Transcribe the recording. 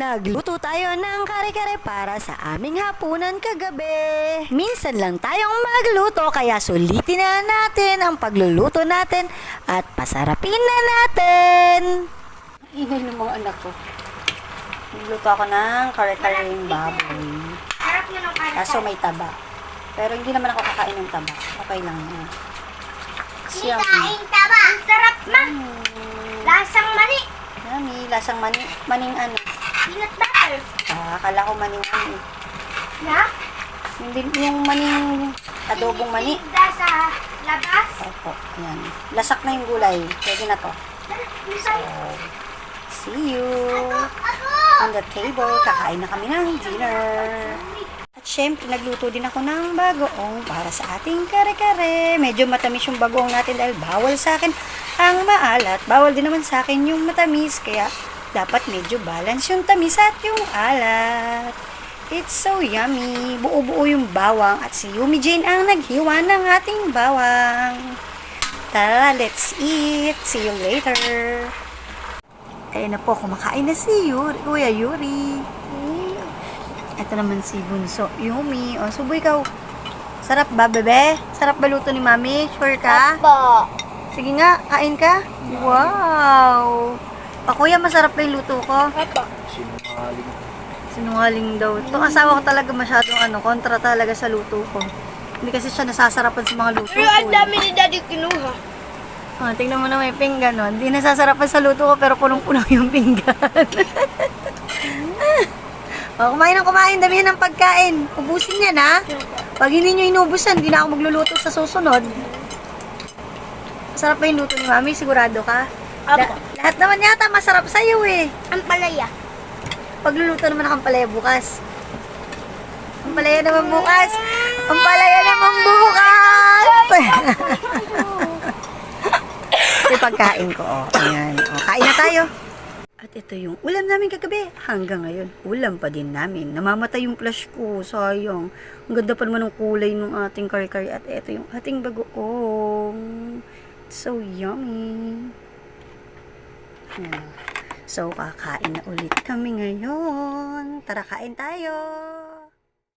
Nagluto tayo ng kare-kare para sa aming hapunan kagabi. Minsan lang tayong magluto kaya sulitin na natin ang pagluluto natin at pasarapin na natin. Ingay ng mga anak ko. Nagluto ako ng kare-kare yung baboy. Kaso may taba. Pero hindi naman ako kakain ng taba. Okay lang yan. Yummy. Kain taba. Ang sarap ma. Mm, Lasang mani. yummy. Lasang mani. Maning ano. Peanut butter. Ah, akala ko maning ano. eh. Na? Yung, din- yung maning adobong mani. Tinda sa labas. Opo, yan. Lasak na yung gulay. Pwede na to. Misay. See you on the table. Kakain na kami ng dinner. At syempre, nagluto din ako ng bagoong para sa ating kare-kare. Medyo matamis yung bagoong natin dahil bawal sa akin ang maalat. Bawal din naman sa akin yung matamis. Kaya dapat medyo balance yung tamis at yung alat. It's so yummy. Buo-buo yung bawang at si Yumi Jane ang naghiwa ng ating bawang. Tara, let's eat. See you later. Ayun na po, kumakain na si Yuri, Kuya Yuri. Ito naman si Bunso. Yumi. O, subo ikaw. Sarap ba, bebe? Sarap ba luto ni Mami? Sure ka? Sige nga, kain ka. Wow! Pa, kuya, masarap ba yung luto ko? Opo. Sinungaling daw. Itong asawa ko talaga masyadong ano, kontra talaga sa luto ko. Hindi kasi siya nasasarapan sa mga luto ko. Pero ang eh. dami ni Daddy kinuha. Oh, tingnan mo na may pinggan, no? Hindi nasasarapan sa luto ko, pero punong-puno yung pinggan. oh, kumain ng kumain, damihan ng pagkain. Ubusin niya na. Pag hindi nyo inubusan, hindi na ako magluluto sa susunod. Masarap ba yung luto ni Mami? Sigurado ka? Apo. La- lahat naman yata masarap sa'yo eh. Ang palaya. Pagluluto naman ng palaya bukas. Ang palaya naman bukas. Ang palaya naman bukas. Ito pagkain ko. Oh. Ayan. Oh, kain na tayo. At ito yung ulam namin kagabi. Hanggang ngayon, ulam pa din namin. Namamatay yung flash ko. Sayang. Ang ganda pa naman ng kulay ng ating kare-kare. At ito yung ating bagoong. So yummy. Ayan. So, kakain na ulit kami ngayon. Tara, kain tayo.